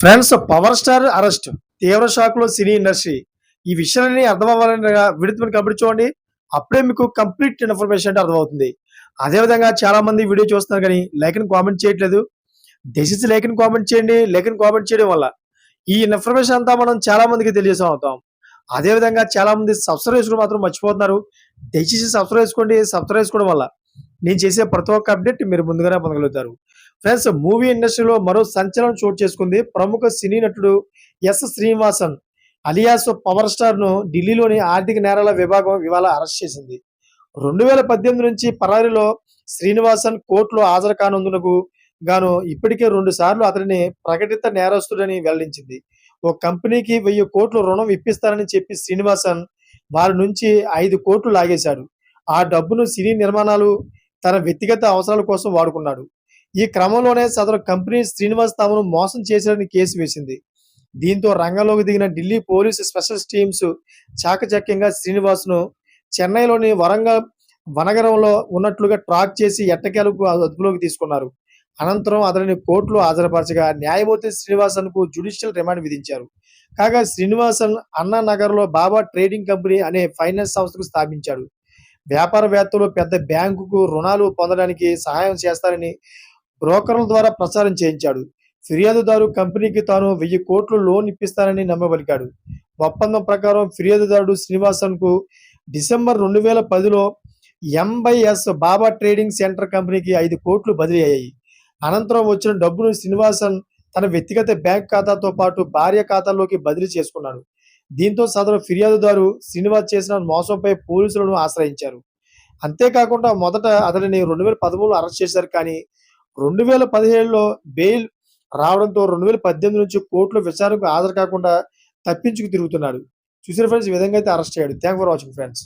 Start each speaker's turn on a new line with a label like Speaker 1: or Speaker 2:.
Speaker 1: Friends power star arrest తీవ్ర షాక్లో cine industry. ఈ విషయాన్ని అర్థం అవ్వాలని విడుతున్న కంప్లీట్ చూడండి. అప్పుడే మీకు కంప్లీట్ ఇన్ఫర్మేషన్ అంటే అర్థమవుతుంది. అదేవిధంగా చాలా మంది వీడియో చూస్తున్నారు కానీ లైక్ కామెంట్ చేయట్లేదు. దయచేసి లైక్ కామెంట్ చేయండి. లైక్ కామెంట్ చేయడం వల్ల ఈ ఇన్ఫర్మేషన్ అంతా మనం చాలా మందికి తెలియజేసాం అవుతాం అదేవిధంగా చాలా మంది సబ్స్క్రైబ్ చేసుకోవడం మాత్రం మర్చిపోతున్నారు. దయచేసి సబ్స్క్రైబ్ చేసుకోండి. సబ్స్క్రైబ్ చేసుకోవడం వల్ల నేను చేసే ప్రతి ఒక్క అప్డేట్ మీరు ముందుగానే పొందగలుగుతారు. ఫ్రెండ్స్ మూవీ ఇండస్ట్రీలో మరో సంచలనం చోటు చేసుకుంది ప్రముఖ సినీ నటుడు ఎస్ శ్రీనివాసన్. అలియాస్ పవర్ స్టార్ను ఢిల్లీలోని ఆర్థిక నేరాల విభాగం ఇవాళ అరెస్ట్ చేసింది. రెండు వేల పద్దెనిమిది నుంచి పరారీలో శ్రీనివాసన్ కోర్టులో హాజరు కానందునకు గాను ఇప్పటికే రెండు సార్లు అతడిని ప్రకటిత నేరస్తుడని వెల్లడించింది. ఓ కంపెనీకి వెయ్యి కోట్లు రుణం ఇప్పిస్తారని చెప్పి శ్రీనివాసన్ వారి నుంచి ఐదు కోట్లు లాగేశాడు. ఆ డబ్బును సినీ నిర్మాణాలు తన వ్యక్తిగత అవసరాల కోసం వాడుకున్నాడు. ఈ క్రమంలోనే సదరు కంపెనీ శ్రీనివాస్ తమను మోసం చేశారని కేసు వేసింది. దీంతో రంగంలోకి దిగిన ఢిల్లీ పోలీసు స్పెషల్ టీమ్స్ చాకచక్యంగా శ్రీనివాస్ను చెన్నైలోని వరంగల్ వనగరంలో ఉన్నట్లుగా ట్రాక్ చేసి ఎట్టకేలకు అదుపులోకి తీసుకున్నారు. అనంతరం అతనిని కోర్టులో హాజరుపరచగా న్యాయమూర్తి శ్రీనివాసన్కు జ్యుడిషియల్ రిమాండ్ విధించారు. కాగా శ్రీనివాసన్ అన్నా నగర్లో బాబా ట్రేడింగ్ కంపెనీ అనే ఫైనాన్స్ సంస్థకు స్థాపించాడు. వ్యాపారవేత్తలు పెద్ద బ్యాంకుకు రుణాలు పొందడానికి సహాయం చేస్తారని బ్రోకర్ల ద్వారా ప్రచారం చేయించాడు. ఫిర్యాదుదారు కంపెనీకి తాను వెయ్యి కోట్లు లోన్ ఇప్పిస్తానని నమ్మబలికాడు. ఒప్పందం ప్రకారం ఫిర్యాదుదారుడు శ్రీనివాసన్కు డిసెంబర్ రెండు వేల పదిలో ఎంబైఎస్ బాబా ట్రేడింగ్ సెంటర్ కంపెనీకి ఐదు కోట్లు బదిలీ అయ్యాయి. అనంతరం వచ్చిన డబ్బును శ్రీనివాసన్ తన వ్యక్తిగత బ్యాంక్ ఖాతాతో పాటు భార్య ఖాతాలోకి బదిలీ చేసుకున్నాడు. దీంతో సదరు ఫిర్యాదుదారు శ్రీనివాస్ చేసిన మోసంపై పోలీసులను ఆశ్రయించారు. అంతేకాకుండా మొదట అతడిని రెండు వేల పదమూడులో అరెస్ట్ చేశారు కానీ రెండు వేల పదిహేడులో బెయిల్ రావడంతో రెండు వేల పద్దెనిమిది నుంచి కోర్టులో విచారణకు హాజరు కాకుండా తప్పించుకు తిరుగుతున్నాడు. చూసారు ఫ్రెండ్స్ ఈ విధంగా అయితే అరెస్ట్ అయ్యాడు. Thank for watching friends